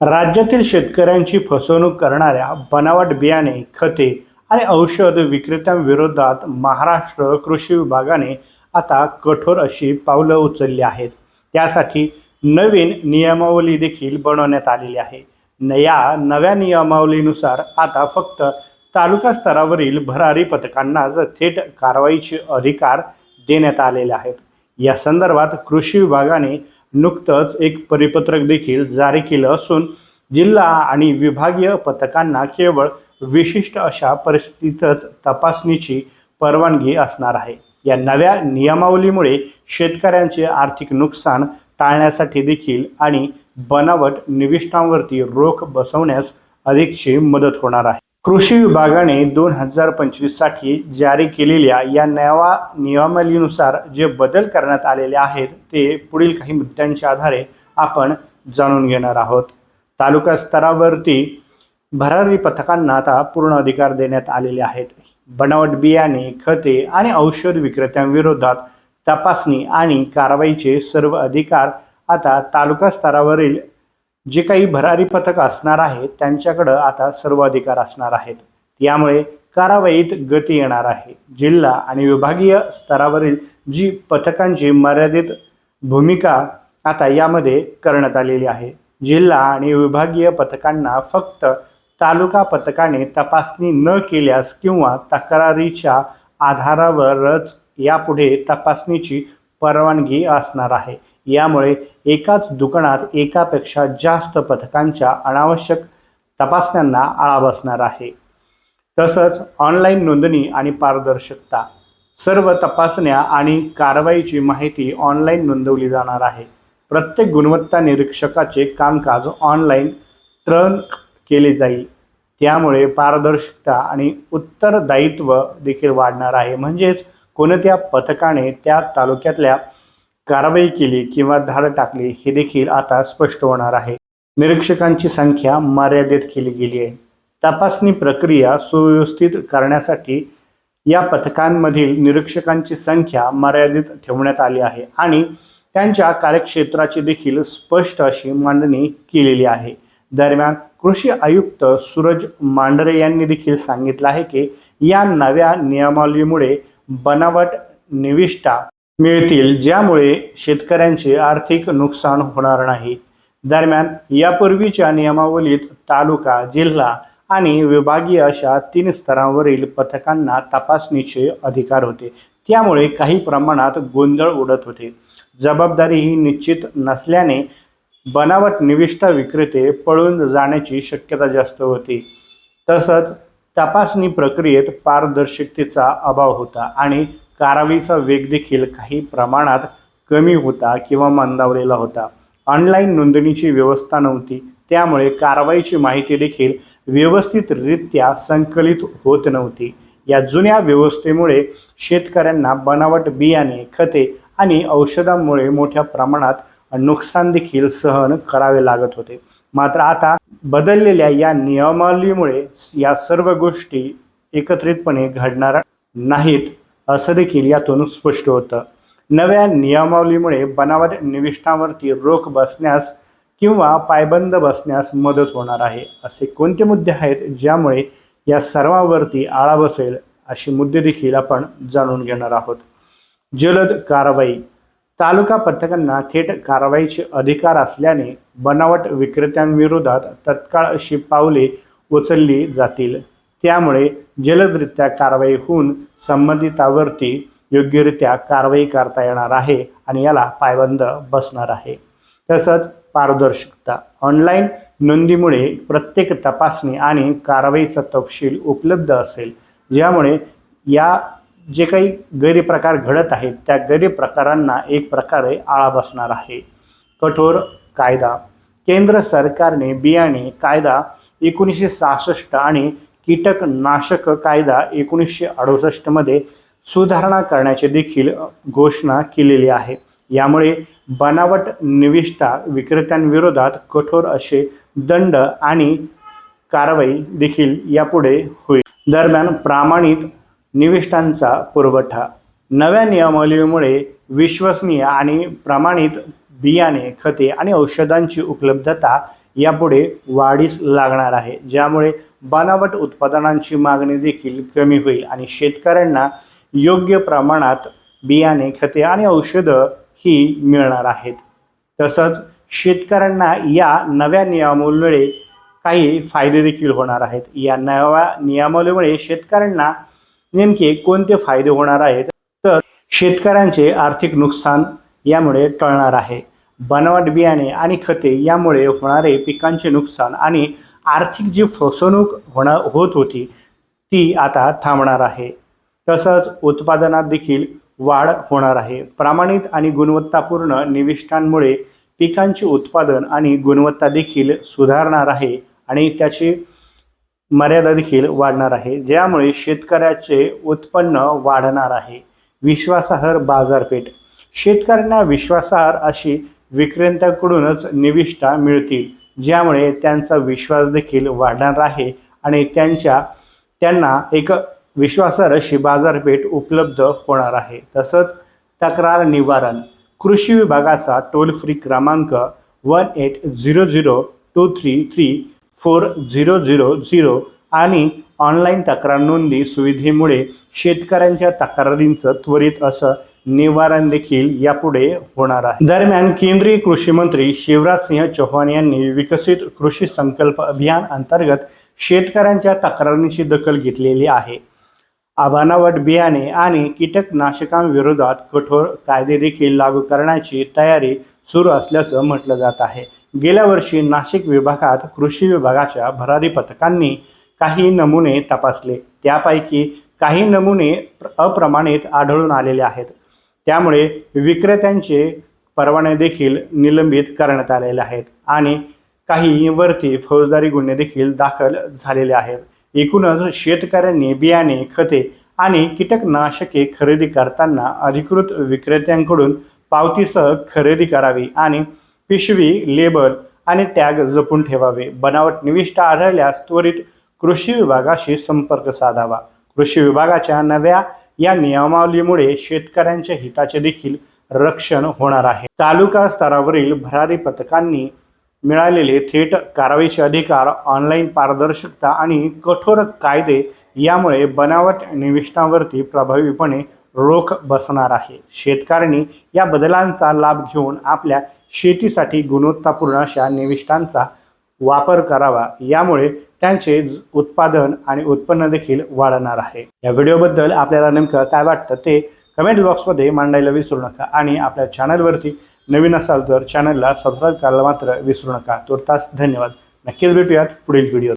राज्यातील शेतकऱ्यांची फसवणूक करणाऱ्या बनावट बियाणे खते आणि औषध विक्रेत्यांविरोधात महाराष्ट्र कृषी विभागाने आता कठोर अशी पावलं उचलली आहेत. त्यासाठी नवीन नियमावली देखील बनवण्यात आलेली आहे. न या नव्या नियमावलीनुसार आता फक्त तालुका स्तरावरील भरारी पथकांनाच थेट कारवाईचे अधिकार देण्यात आलेले आहेत. या संदर्भात कृषी विभागाने नुकतंच एक परिपत्रक देखील जारी केलं असून जिल्हा आणि विभागीय पथकांना केवळ विशिष्ट अशा परिस्थितीतच तपासणीची परवानगी असणार आहे. या नव्या नियमावलीमुळे शेतकऱ्यांचे आर्थिक नुकसान टाळण्यासाठी देखील आणि बनावट निविष्ठांवरती रोख बसवण्यास अधिकची मदत होणार आहे. कृषी विभागाने दोन हजार पंचवीससाठी जारी केलेल्या या नवा नियमावलीनुसार जे बदल करण्यात आलेले आहेत ते पुढील काही मुद्द्यांच्या आधारे आपण जाणून घेणार आहोत. तालुका स्तरावरती भरारी पथकांना आता पूर्ण अधिकार देण्यात आलेले आहेत. बनावट बियाणे खते आणि औषध विक्रेत्यांविरोधात तपासणी आणि कारवाईचे सर्व अधिकार आता तालुका स्तरावरील जे काही भरारी पथक असणार आहे त्यांच्याकडं आता सर्व अधिकार असणार आहेत. यामुळे कारवाईत गती येणार आहे. जिल्हा आणि विभागीय स्तरावरील जी पथकांची मर्यादित भूमिका आता यामध्ये करण्यात आलेली आहे. जिल्हा आणि विभागीय पथकांना फक्त तालुका पथकाने तपासणी न केल्यास किंवा तक्रारीच्या आधारावरच यापुढे तपासणीची परवानगी असणार आहे. यामुळे एकाच दुकानात एकापेक्षा जास्त पथकांच्या अनावश्यक तपासण्यांना आळा बसणार आहे. तसंच ऑनलाईन नोंदणी आणि पारदर्शकता सर्व तपासण्या आणि कारवाईची माहिती ऑनलाईन नोंदवली जाणार आहे. प्रत्येक गुणवत्ता निरीक्षकाचे कामकाज ऑनलाईन ट्रन केले जाईल. त्यामुळे पारदर्शकता आणि उत्तरदायित्व देखील वाढणार आहे. म्हणजेच कोणत्या पथकाने त्या तालुक्यातल्या कारवाई केली किंवा धाड टाकली हे देखील आता स्पष्ट होणार आहे. निरीक्षकांची संख्या मर्यादित केली गेली आहे. तपासणी प्रक्रिया सुव्यवस्थित करण्यासाठी या पथकांमधील निरीक्षकांची संख्या मर्यादित ठेवण्यात आली आहे आणि त्यांच्या कार्यक्षेत्राची देखील स्पष्ट अशी मांडणी केलेली आहे. दरम्यान कृषी आयुक्त सूरज मांढरे यांनी देखील सांगितलं आहे की या नव्या नियमावलीमुळे बनावट निविष्ठा मिळतील ज्यामुळे शेतकऱ्यांचे आर्थिक नुकसान होणार नाही. दरम्यान यापूर्वीच्या नियमावलीत तालुका जिल्हा आणि विभागीय अशा तीन स्तरांवरील पथकांना तपासणीचे अधिकार होते. त्यामुळे काही प्रमाणात गोंधळ उडत होते. जबाबदारी ही निश्चित नसल्याने बनावट निविष्ठा विक्रेते पळून जाण्याची शक्यता जास्त होती. तसंच तपासणी प्रक्रियेत पारदर्शकतेचा अभाव होता आणि कारवाईचा वेग देखील काही प्रमाणात कमी होता किंवा मंदावलेला होता. ऑनलाईन नोंदणीची व्यवस्था नव्हती. त्यामुळे कारवाईची माहिती देखील व्यवस्थितरित्या संकलित होत नव्हती. या जुन्या व्यवस्थेमुळे शेतकऱ्यांना बनावट बियाणे खते आणि औषधांमुळे मोठ्या प्रमाणात नुकसान देखील सहन करावे लागत होते. मात्र आता बदललेल्या या नियमावलीमुळे या सर्व गोष्टी एकत्रितपणे घडणार नाहीत. असं देखील यातून स्पष्ट होतं. नव्या नियमावलीमुळे बनावट निविष्ठांवरती रोख बसण्यास किंवा पायबंद बसण्यास मदत होणार आहे असे कोणते मुद्दे आहेत ज्यामुळे या सर्वांवरती आळा बसेल असे मुद्दे देखील आपण जाणून घेणार आहोत. जलद कारवाई. तालुका पथकांना थेट कारवाईचे अधिकार असल्याने बनावट विक्रेत्यांविरोधात तत्काळ अशी पावले उचलली जातील. त्यामुळे जलदरित्या कारवाई होऊन संबंधितावरती योग्यरित्या कारवाई करता येणार आहे आणि याला पायबंद बसणार आहे. तसंच पारदर्शकता. ऑनलाईन नोंदीमुळे प्रत्येक तपासणी आणि कारवाईचा तपशील उपलब्ध असेल. ज्यामुळे या जे काही गैरप्रकार घडत आहेत त्या गैरप्रकारांना एक प्रकारे आळा बसणार आहे. कठोर कायदा. केंद्र सरकारने बियाणे कायदा एकोणीसशे सहासष्ट आणि कीटकनाशक कायदा एकोणीसशे अडुसष्टमध्ये सुधारणा करण्याची देखील घोषणा केलेली आहे. यामुळे बनावट निविष्ठा विक्रेत्यांविरोधात कठोर असे दंड आणि कारवाई देखील यापुढे होईल. दरम्यान प्रामाणित निविष्ठांचा पुरवठा. नव्या नियमावलीमुळे विश्वसनीय आणि प्रमाणित बियाणे खते आणि औषधांची उपलब्धता यापुढे वाढीस लागणार आहे. ज्यामुळे बनावट उत्पादनांची मागणी देखील कमी होईल आणि शेतकऱ्यांना योग्य प्रमाणात बियाणे खते आणि औषधं ही मिळणार आहेत. तसंच शेतकऱ्यांना या नव्या नियमामुळे काही फायदे देखील होणार आहेत. या नव्या नियमावलीमुळे शेतकऱ्यांना नेमके कोणते फायदे होणार आहेत? तर शेतकऱ्यांचे आर्थिक नुकसान यामुळे टळणार आहे. बनावट बियाणे आणि खते यामुळे होणारे पिकांचे नुकसान आणि आर्थिक जी फसवणूक होणार होत होती ती आता थांबणार आहे. तसंच उत्पादनात देखील वाढ होणार आहे. प्रमाणित आणि गुणवत्तापूर्ण निविष्ठांमुळे पिकांचे उत्पादन आणि गुणवत्ता देखील सुधारणार आहे आणि त्याची मर्यादा देखील वाढणार आहे ज्यामुळे शेतकऱ्याचे उत्पन्न वाढणार आहे. विश्वासार्ह बाजारपेठ. शेतकऱ्यांना विश्वासार्ह अशी विक्रेत्यांकडूनच निविष्ठा मिळतील ज्यामुळे त्यांचा विश्वास देखील वाढणार आहे आणि त्यांच्या त्यांना एक विश्वासार्ह अशी बाजारपेठ उपलब्ध होणार आहे. तसंच तक्रार निवारण कृषी विभागाचा टोल फ्री क्रमांक one eight zero zero two three three four zero zero zero आणि ऑनलाईन तक्रार नोंदी सुविधेमुळे शेतकऱ्यांच्या तक्रारींचं त्वरित असं निवारण देखील यापुढे होणार आहे. दरम्यान केंद्रीय कृषी मंत्री शिवराज सिंह चौहान यांनी विकसित कृषी संकल्प अभियान अंतर्गत शेतकऱ्यांच्या तक्रारींची दखल घेतलेली आहे. आभानावट बियाणे आणि कीटकनाशकांविरोधात कठोर कायदे देखील लागू करण्याची तयारी सुरू असल्याचं म्हटलं जात आहे. गेल्या वर्षी नाशिक विभागात कृषी विभागाच्या भरारी पथकांनी काही नमुने तपासले. त्यापैकी काही नमुने अप्रमाणित आढळून आलेले आहेत. त्यामुळे विक्रेत्यांचे परवाने देखील निलंबित करण्यात आलेले आहेत आणि काहींवरती फौजदारी गुन्हे देखील दाखल झालेले आहेत. एकूणच शेतकऱ्यांनी बियाणे खते आणि कीटकनाशके खरेदी करताना अधिकृत विक्रेत्यांकडून पावतीसह खरेदी करावी आणि पिशवी लेबल आणि टॅग जपून ठेवावे. बनावट निविष्ठा आढळल्यास त्वरित कृषी विभागाशी संपर्क साधावा. कृषी विभागाच्या नव्या या नियमावलीमुळे शेतकऱ्यांच्या हिताचे देखील रक्षण होणार आहे. तालुका स्तरावरील भरारी पथकांनी मिळालेले थेट कारवाईचे अधिकार ऑनलाईन पारदर्शकता आणि कठोर कायदे यामुळे बनावट निविष्ठांवरती प्रभावीपणे रोख बसणार आहे. शेतकऱ्यांनी या बदलांचा लाभ घेऊन आपल्या शेतीसाठी गुणवत्तापूर्ण अशा निविष्ठांचा वापर करावा. यामुळे त्यांचे ज- उत्पादन आणि उत्पन्न देखील वाढणार आहे. या व्हिडिओबद्दल आपल्याला नेमकं काय वाटतं ते कमेंट बॉक्समध्ये मांडायला विसरू नका. आणि आपल्या चॅनलवरती नवीन असाल तर चॅनलला सबस्क्राईब करायला मात्र विसरू नका. तुर्तास धन्यवाद. नक्कीच भेटूयात पुढील व्हिडिओ